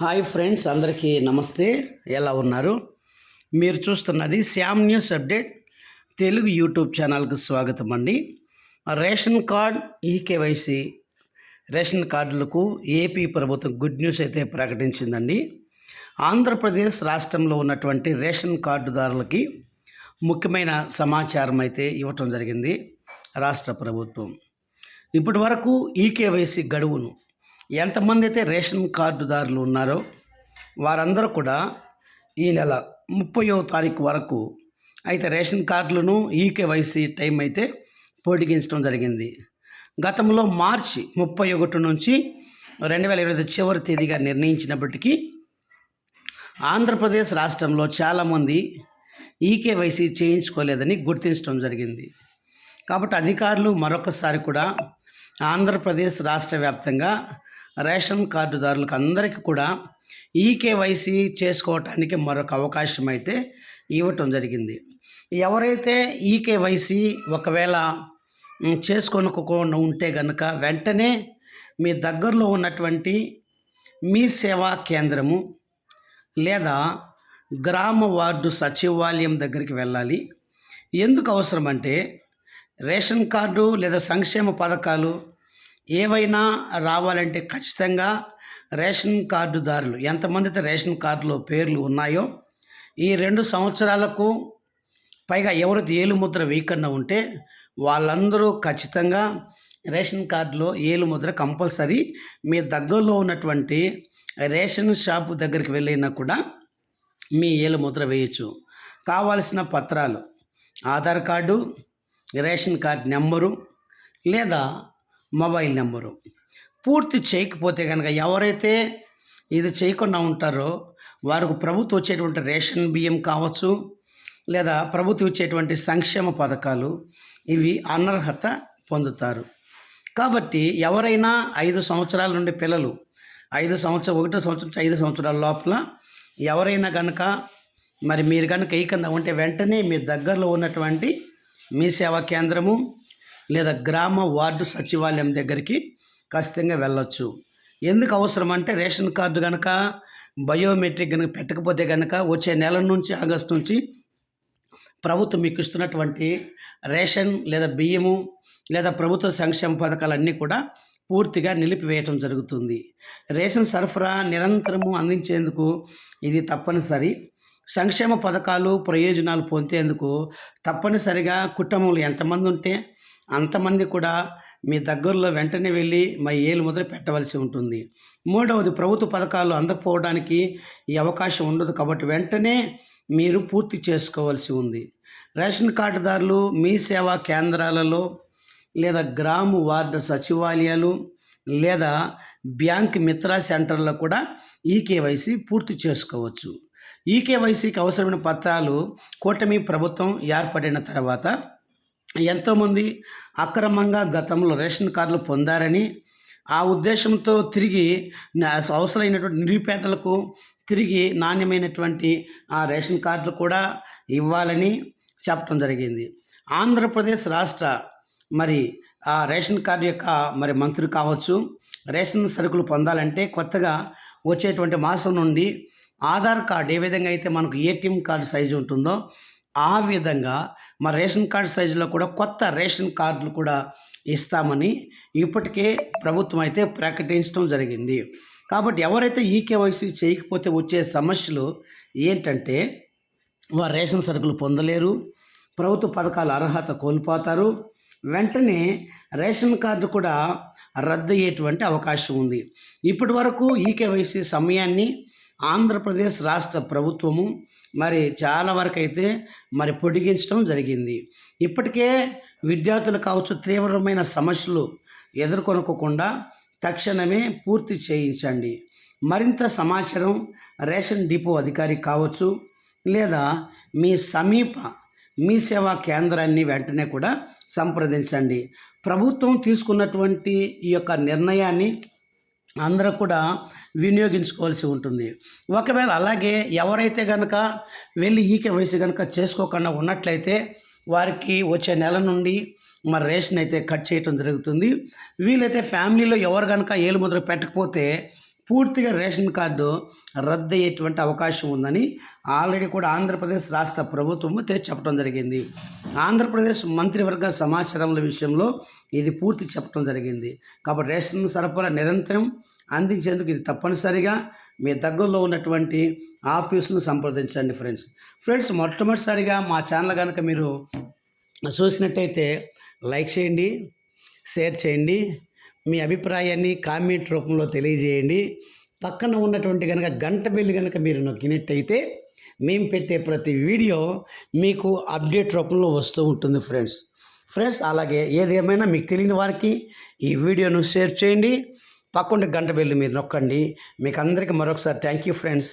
Hi friends అందరికీ నమస్తే. ఎలా ఉన్నారు? మీరు చూస్తున్నది Shyam news update. Telugu YouTube ఛానల్కు స్వాగతం అండి. రేషన్ కార్డ్ ఈకేవైసీ రేషన్ కార్డులకు ఏపీ ప్రభుత్వం గుడ్ న్యూస్ అయితే ప్రకటించిందండి. ఆంధ్రప్రదేశ్ రాష్ట్రంలో ఉన్నటువంటి రేషన్ కార్డుదారులకి ముఖ్యమైన సమాచారం అయితే ఇవ్వటం జరిగింది రాష్ట్ర ప్రభుత్వం. ఇప్పటి వరకు ఈకేవైసీ గడువును ఎంతమంది అయితే రేషన్ కార్డుదారులు ఉన్నారో వారందరూ కూడా ఈ నెల ముప్పయో తారీఖు వరకు అయితే రేషన్ కార్డులను ఈకేవైసీ టైం అయితే పొడిగించడం జరిగింది. గతంలో మార్చి ముప్పై ఒకటి నుంచి రెండు వేల ఇరవై ఐదు చివరి తేదీగా నిర్ణయించినప్పటికీ ఆంధ్రప్రదేశ్ రాష్ట్రంలో చాలామంది ఈకేవైసీ చేయించుకోలేదని గుర్తించడం జరిగింది. కాబట్టి అధికారులు మరొకసారి కూడా ఆంధ్రప్రదేశ్ రాష్ట్ర వ్యాప్తంగా రేషన్ కార్డుదారులకు అందరికీ కూడా ఈకేవైసీ చేసుకోవటానికి మరొక అవకాశం అయితే ఇవ్వటం జరిగింది. ఎవరైతే ఈకేవైసీ ఒకవేళ చేసుకోనుకోకుండా ఉంటే కనుక వెంటనే మీ దగ్గరలో ఉన్నటువంటి మీ సేవా కేంద్రము లేదా గ్రామ వార్డు సచివాలయం దగ్గరికి వెళ్ళాలి. ఎందుకు అవసరం అంటే రేషన్ కార్డు లేదా సంక్షేమ పథకాలు ఏవైనా రావాలంటే ఖచ్చితంగా రేషన్ కార్డుదారులు ఎంతమంది అయితే రేషన్ కార్డులో పేర్లు ఉన్నాయో ఈ రెండు సంవత్సరాలకు పైగా ఎవరైతే ఏలుముద్ర వేయకుండా ఉంటే వాళ్ళందరూ ఖచ్చితంగా రేషన్ కార్డులో ఏలుముద్ర కంపల్సరీ. మీ దగ్గరలో ఉన్నటువంటి రేషన్ షాపు దగ్గరికి వెళ్ళినా కూడా మీ ఏలుముద్ర వేయచ్చు. కావాల్సిన పత్రాలు Aadhaar card ration card number లేదా మొబైల్ నెంబరు. పూర్తి చేయకపోతే కనుక ఎవరైతే ఇది చేయకుండా ఉంటారో వారికి ప్రభుత్వం వచ్చేటువంటి రేషన్ బియ్యం కావచ్చు లేదా ప్రభుత్వం ఇచ్చేటువంటి సంక్షేమ పథకాలు ఇవి అనర్హత పొందుతారు. కాబట్టి ఎవరైనా ఐదు సంవత్సరాల నుండి పిల్లలు ఐదు సంవత్సరం ఒకటో సంవత్సరం ఐదు సంవత్సరాల లోపల ఎవరైనా కనుక మరి మీరు కనుక వేయకుండా ఉంటే వెంటనే మీ దగ్గరలో ఉన్నటువంటి మీ సేవా కేంద్రము లేదా గ్రామ వార్డు సచివాలయం దగ్గరికి ఖచ్చితంగా వెళ్ళొచ్చు. ఎందుకు అవసరం అంటే రేషన్ కార్డు కనుక బయోమెట్రిక్ కనుక పెట్టకపోతే కనుక వచ్చే నెల నుంచి ఆగస్టు నుంచి ప్రభుత్వం మీకు ఇస్తున్నటువంటి రేషన్ లేదా బియ్యము లేదా ప్రభుత్వ సంక్షేమ పథకాలన్నీ కూడా పూర్తిగా నిలిపివేయటం జరుగుతుంది. రేషన్ సరఫరా నిరంతరము అందించేందుకు ఇది తప్పనిసరి. సంక్షేమ పథకాలు ప్రయోజనాలు పొందేందుకు తప్పనిసరిగా కుటుంబంలో ఎంతమంది ఉంటే అంతమంది కూడా మీ దగ్గరలో వెంటనే వెళ్ళి మా ఏలు ముద్ర పెట్టవలసి ఉంటుంది. మూడవది ప్రభుత్వ పథకాలు అందకపోవడానికి ఈ అవకాశం ఉండదు కాబట్టి వెంటనే మీరు పూర్తి చేసుకోవాల్సి ఉంది. రేషన్ కార్డుదారులు మీ సేవా కేంద్రాలలో లేదా గ్రామ వార్డు సచివాలయాలు లేదా బ్యాంక్ మిత్రా సెంటర్లో కూడా ఈ కేవైసీ పూర్తి చేసుకోవచ్చు. ఈకేవైసీకి అవసరమైన పత్రాలు కూటమి ప్రభుత్వం ఏర్పడిన తర్వాత ఎంతోమంది అక్రమంగా గతంలో రేషన్ కార్డులు పొందారని ఆ ఉద్దేశంతో తిరిగి అవసరమైనటువంటి నిరుపేదలకు తిరిగి నాణ్యమైనటువంటి ఆ రేషన్ కార్డులు కూడా ఇవ్వాలని చెప్పడం జరిగింది. ఆంధ్రప్రదేశ్ రాష్ట్ర మరి ఆ రేషన్ కార్డు యొక్క మరి మంత్రి కావచ్చు రేషన్ సరుకులు పొందాలంటే కొత్తగా వచ్చేటువంటి మాసం నుండి ఆధార్ కార్డు ఏ విధంగా అయితే మనకు ఏటీఎం కార్డు సైజు ఉంటుందో ఆ విధంగా మా రేషన్ కార్డు సైజులో కూడా కొత్త రేషన్ కార్డులు కూడా ఇస్తామని ఇప్పటికే ప్రభుత్వం అయితే ప్రకటించడం జరిగింది. కాబట్టి ఎవరైతే ఈకేవైసీ చేయకపోతే వచ్చే సమస్యలు ఏంటంటే వారు రేషన్ సరుకులు పొందలేరు ప్రభుత్వ పథకాల అర్హత కోల్పోతారు వెంటనే రేషన్ కార్డు కూడా రద్దు అయ్యేటువంటి అవకాశం ఉంది. ఇప్పటి వరకు ఈకేవైసీ సమయాన్ని ఆంధ్రప్రదేశ్ రాష్ట్ర ప్రభుత్వము మరి చాలా వరకు అయితే మరి పొడిగించడం జరిగింది. ఇప్పటికే విద్యార్థులు కావచ్చు తీవ్రమైన సమస్యలు ఎదుర్కొనుకోకుండా తక్షణమే పూర్తి చేయించండి. మరింత సమాచారం రేషన్ డిపో అధికారి కావచ్చు లేదా మీ సమీప మీ సేవా కేంద్రాన్ని వెంటనే కూడా సంప్రదించండి. ప్రభుత్వం తీసుకున్నటువంటి ఈ యొక్క నిర్ణయాన్ని అందరూ కూడా వినియోగించుకోవాల్సి ఉంటుంది. ఒకవేళ అలాగే ఎవరైతే కనుక వెళ్ళి ఈకే వయసు కనుక చేసుకోకుండా ఉన్నట్లయితే వారికి వచ్చే నెల నుండి మరి రేషన్ అయితే కట్ చేయటం జరుగుతుంది. వీలైతే ఫ్యామిలీలో ఎవరు కనుక ఏలుముద్ర పెట్టకపోతే పూర్తిగా రేషన్ కార్డు రద్దు అయ్యేటువంటి అవకాశం ఉందని ఆల్రెడీ కూడా ఆంధ్రప్రదేశ్ రాష్ట్ర ప్రభుత్వము తెచ్చి చెప్పడం జరిగింది. ఆంధ్రప్రదేశ్ మంత్రివర్గ సమాచారముల విషయంలో ఇది పూర్తి చెప్పడం జరిగింది. కాబట్టి రేషన్ సరఫరా నిరంతరం అందించేందుకు ఇది తప్పనిసరిగా మీ దగ్గరలో ఉన్నటువంటి ఆఫీసును సంప్రదించండి ఫ్రెండ్స్. ఫ్రెండ్స్ మొట్టమొదటిసారిగా మా ఛానల్ కనుక మీరు చూసినట్టయితే లైక్ చేయండి షేర్ చేయండి మీ అభిప్రాయాన్ని కామెంట్ రూపంలో తెలియజేయండి. పక్కన ఉన్నటువంటి కనుక గంట బిల్లు కనుక మీరు నొక్కినట్టయితే మేము పెట్టే ప్రతి వీడియో మీకు అప్డేట్ రూపంలో వస్తూ ఉంటుంది ఫ్రెండ్స్. ఫ్రెండ్స్ అలాగే ఏదేమైనా మీకు తెలియని వారికి ఈ వీడియోను షేర్ చేయండి. పక్కన గంట బిల్లు మీరు నొక్కండి. మీకు అందరికీ మరొకసారి థ్యాంక్ యూ ఫ్రెండ్స్.